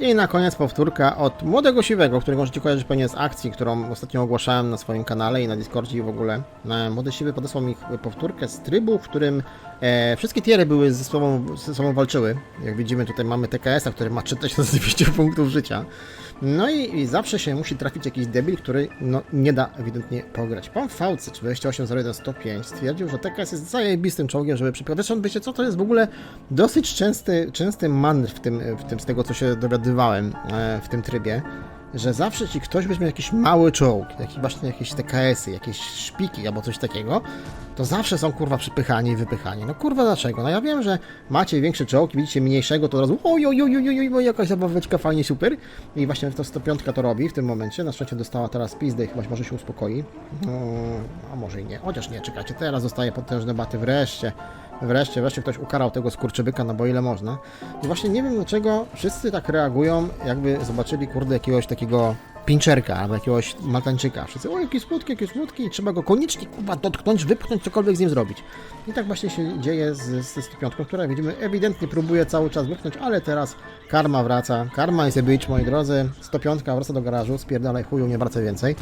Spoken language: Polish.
I na koniec powtórka od młodego siwego, którego możecie kojarzyć pewnie z akcji, którą ostatnio ogłaszałem na swoim kanale i na Discordzie i w ogóle. E, Młody siwy podesłał mi powtórkę z trybu, w którym e, wszystkie tiery były ze sobą, ze sobą walczyły. Jak widzimy tutaj mamy TKS-a, który ma 3200 punktów życia. No i, i zawsze się musi trafić jakiś debil, który no, nie da ewidentnie pograć. Pan Faucy 4801 stwierdził, że TKS jest zajebistym czołgiem, żeby przypierać. Zresztą wiecie co, to jest w ogóle dosyć częsty, częsty manewr w tym, w tym, z tego co się dowiadywałem e, w tym trybie, że zawsze ci ktoś weźmie jakiś mały czołg, taki właśnie jakieś TKS-y, jakieś szpiki albo coś takiego, to zawsze są kurwa przypychani i wypychani. No kurwa dlaczego? No ja wiem, że macie większy czołg, widzicie mniejszego, to od razu oj, oj, oj, oj, oj, jakaś zabaweczka, fajnie, super. I właśnie to 105 to robi w tym momencie. Na szczęście dostała teraz pizdę i chyba może się uspokoi. No, a może i nie. Chociaż nie, czekajcie, teraz dostaje potężne baty wreszcie. Wreszcie, wreszcie ktoś ukarał tego skurczybyka, no bo ile można. I właśnie nie wiem dlaczego wszyscy tak reagują, jakby zobaczyli, kurde, jakiegoś takiego pinczerka albo jakiegoś maltańczyka. Wszyscy, o jakie smutki, jakie smutki, i trzeba go koniecznie kurwa dotknąć, wypchnąć, cokolwiek z nim zrobić. I tak właśnie się dzieje z, z 105, która widzimy ewidentnie próbuje cały czas wypchnąć, ale teraz karma wraca. Karma jest a bitch, moi drodzy. 105 wraca do garażu, spierdalaj chuju, nie wraca więcej.